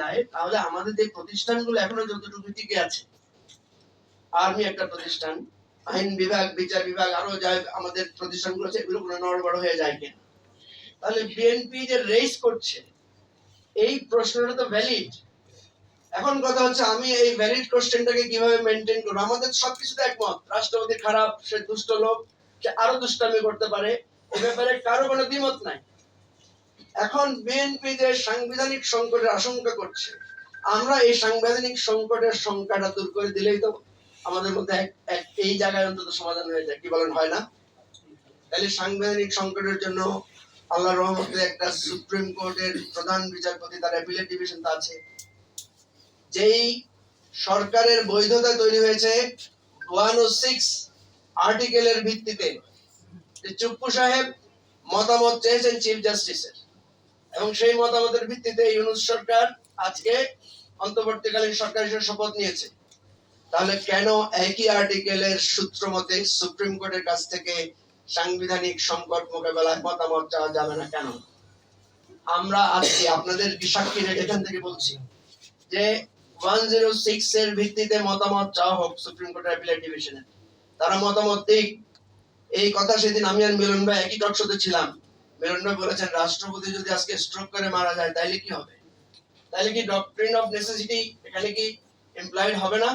যায়, তাহলে আমাদের যে প্রতিষ্ঠানগুলো এখনও যতটুকু টিকে আছে, আর্মি একটা প্রতিষ্ঠান, আইন বিভাগ, বিচার বিভাগ, আরও যা আমাদের প্রতিষ্ঠানগুলো আছে, এগুলো কোনো নড়বড় হয়ে যায় কিনা। তাহলে বিএনপি যে রেস করছে, এই প্রশ্নটা তো ভ্যালিড এখন কথা হচ্ছে, আমি এই ভ্যালিড কোশ্চেনটাকে কীভাবে মেনটেন করব? আমাদের সবকিছুতে একমত। রাষ্ট্রপতি খারাপ, সে দুষ্ট লোক, সে আরও দুষ্টামি করতে পারে। এ ব্যাপারে কারও কোনো দ্বিমত নাই। এখন বিএনপি সাংবিধানিক সংকটের আশঙ্কা করছে, আমরা এই সাংবিধানিক সংকটের সংখ্যাটা দূর করে দিলেই তো আমাদের মধ্যে এক- এই জায়গায় অন্তত সমাধান হয়ে যায়, কি বলেন, হয় না? তাহলে সাংবিধানিক সংকটের জন্য আল্লাহ রহমতে একটা সুপ্রিম কোর্টের প্রধান বিচারপতি, তার অ্যাপিলেট ডিভিশন আছে। যেই সরকারের বৈধতা তৈরি হয়েছে ওয়ান ও সিক্স আর্টিকেলের ভিত্তিতে। চুপ্পু সাহেব মতামত চেয়েছেন চিফ জাস্টিসের এবং সেই মতামতের ভিত্তিতে ইউনুস সরকার আজকে অন্তর্বর্তীকালীন সরকার হিসেবে শপথ নিয়েছে। তাহলে কেন একই আর্টিকেলের সূত্র মতে সুপ্রিম কোর্টের কাছ থেকে সাংবিধানিক সংকট মোকাবেলায় মতামত চাওয়া যাবে না কেন? আমরা আজকে আপনাদের সাক্ষী এখান থেকে বলছি যে ওয়ান জিরো সিক্স এর ভিত্তিতে মতামত চাওয়া হোক সুপ্রিম কোর্টের অ্যাপিলেট ডিভিশনে তারা মতামত দিক। এই কথা সেদিন আমি আর মিলন ভাই একই টকশোতে ছিলাম। বলেছেন, রাষ্ট্রপতি যদি আজকে স্ট্রোক করে মারা যায় কি হবে? কি ডক্ট্রিন অফ নেসেসিটি এখানে কি এমপ্লয়েড হবে না?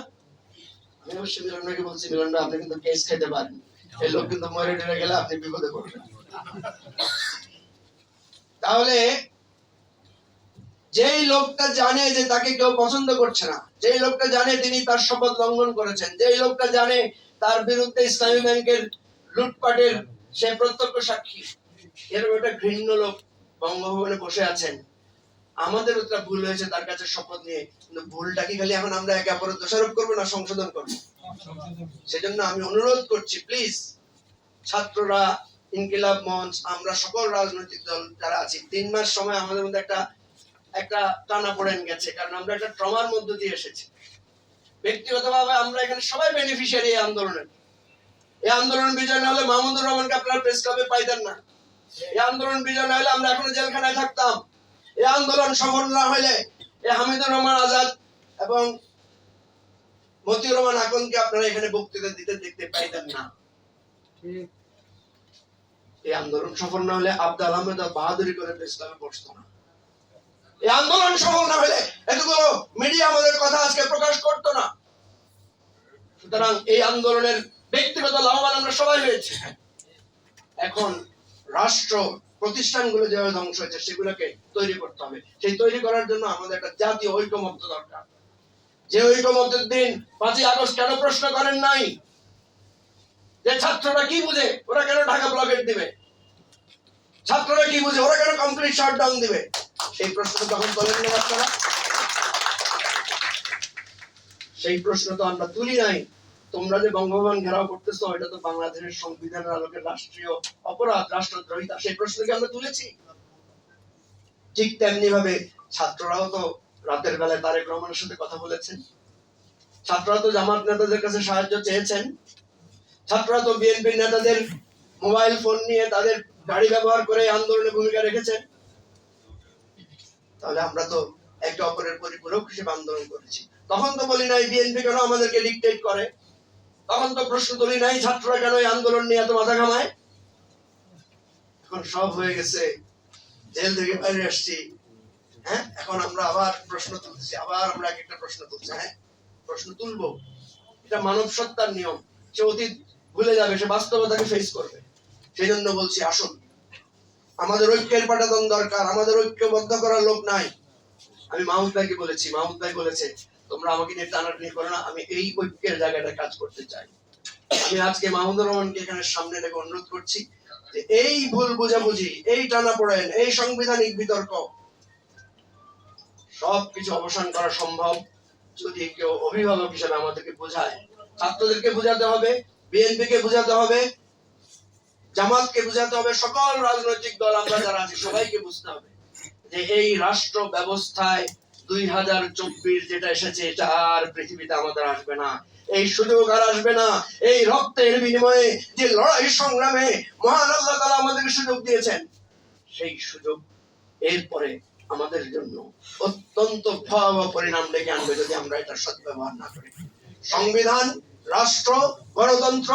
আমি অবশ্যই বলছি আপনি কিন্তু কেস খেতে পারেন। এই লোক কিন্তু মরে গেলে আপনি বিপদে পড়বেন। তাহলে, যেই লোকটা জানে যে তাকে কেউ পছন্দ করছে না, যেই লোকটা জানে তিনি তার শপথ লঙ্ঘন করেছেন, যেই লোকটা জানে তার বিরুদ্ধে ইসলামী ব্যাংকের লুটপাটের সে প্রত্যক্ষ সাক্ষী এরকম একটা ঘৃণ্য লোক বঙ্গভবনে বসে আছেন। আমাদের একটা ভুল হয়েছে, তার কাছে শপথ নিয়ে। কিন্তু ভুলটা কি খালি এখন আমরা একে অপরের দোষারোপ করব না সংশোধন করব? সেজন্য আমি অনুরোধ করছি প্লিজ ছাত্ররা, ইনকিলাব মঞ্চ, আমরা সকল রাজনৈতিক দল যারা আছি, তিন মাস সময় আমাদের মধ্যে একটা একটা টানা পড়েন গেছে, কারণ আমরা একটা ট্রমার মধ্য দিয়ে এসেছি। ব্যক্তিগতভাবে আমরা এখানে সবাই বেনিফিশিয়ারি এই আন্দোলনের। এই আন্দোলন বিজয় না হলে মাহমুদুর রহমানকে আপনারা প্রেস ক্লাবে পাইতেন না। এই আন্দোলন বিজয় না হলে আমরা এখনও জেলখানায় থাকতাম। এই আন্দোলন সফল না হলে এই হামিদুর রহমান আজাদ এবং মতিউর রহমান আকনকে আপনারা এখানে বক্তৃতা দিতে দেখতে পাইতেন না। এই আন্দোলন সফল না হলে আব্দুল আহমেদ বাহাদুরি করে বসতো না। এই আন্দোলন সফল না হলে এতগুলো মিডিয়া আমাদের কথা আজকে প্রকাশ করতো না। সুতরাং এই আন্দোলনের ব্যক্তিগত লাভবান আমরা সবাই হয়েছে। এখন রাষ্ট্র প্রতিষ্ঠানগুলো যেভাবে ধ্বংস হয়েছে, সেগুলোকে তৈরি করতে হবে। সেই তৈরি করার জন্য আমাদের একটা জাতীয় ঐক্যমত্য দরকার। যে ঐক্যমত্যের দিন পাঁচই আগস্ট কেন প্রশ্ন করেন নাই? যে ছাত্ররা কি বুঝে, ওরা কেন ঢাকা ব্লকেট দিবে? ছাত্ররা কি বুঝে, ওরা কেন কমপ্লিট শাটডাউন দিবে? সেই প্রশ্ন তখন তোলেন না আপনারা সেই প্রশ্ন তো আমরা তুলি নাই। তোমরা যে বঙ্গভবন ঘেরাও করতেছো, এটা তো বাংলাদেশের সংবিধানের আলোকে রাষ্ট্রীয় অপরাধ, রাষ্ট্রদ্রোহিতা, সেই প্রশ্নকে আমরা তুলেছি। ঠিক তেমনি ভাবে ছাত্ররাও তো রাতের বেলায় তারেক রহমানের সাথে কথা বলেছেন। ছাত্ররা তো জামাত নেতাদের কাছে সাহায্য চেয়েছেন। ছাত্ররা তো বিএনপি নেতাদের মোবাইল ফোন নিয়ে তাদের গাড়ি ব্যবহার করে আন্দোলনে ভূমিকা রেখেছেন। তাহলে আমরা তো একে অপরের পরিপূরক হিসেবে আন্দোলন করেছি। তখন তো বলি নাই, বিএনপি কেন আমাদেরকে ডিকটেট করে? তখন তো প্রশ্ন তুলি নাই, ছাত্ররা কেন এই আন্দোলন নিয়ে এত মাথা ঘামায়? এখন সব হয়ে গেছে, জেল থেকে বাইরে আসছি। হ্যাঁ? এখন আমরা আবার প্রশ্ন তুলছি আবার আমরা একটা প্রশ্ন তুলছি হ্যাঁ? প্রশ্ন তুলবো। এটা মানব সত্তার নিয়ম। সে অতীত ভুলে যাবে, সে বাস্তবতাকে ফেস করবে। সেই জন্য বলছি, আসুন। আমাদের ঐক্যের পাঠাতন দরকার, আমাদের ঐক্যবদ্ধ করার লোক নাই। আমি মাহমুদ ভাইকে বলেছি, মাহমুদ ভাই বলেছে তোমরা আমাকে নিয়ে টানাটানি করো না, আমি এই ঐক্যের জায়গাটা কাজ করতে চাই। আমি আজকে মাহমুদুর রহমানকে এখানে সামনে রেখে অনুরোধ করছি যে এই ভুল বোঝাবুঝি, এই টানা পড়েন এই সাংবিধানিক বিতর্ক সব কিছু অবসান করা সম্ভব যদি কেউ অভিভাবক হিসেবে আমাদেরকে বোঝায়। ছাত্রদেরকে বোঝাতে হবে বিএনপি কে বোঝাতে হবে, জামাতকে বোঝাতে হবে, সকল রাজনৈতিক দল আমরা যারা আছি, সবাইকে বুঝতে হবে যে এই রাষ্ট্র ব্যবস্থায় দুই হাজার চব্বিশ যেটা এসেছে এটা আর পৃথিবীতে আমাদের আসবে না। এই সুযোগ আর আসবে না। এই রক্তের বিনিময়ে যে লড়াই সংগ্রামে মহান আল্লাহ আমাদেরকে সুযোগ দিয়েছেন, সেই সুযোগ এরপরে আমাদের জন্য অত্যন্ত ভয়াবহ পরিণাম ডেকে আনবে যদি আমরা এটা সদ্ব্যবহার না করি। সংবিধান, রাষ্ট্র, গণতন্ত্র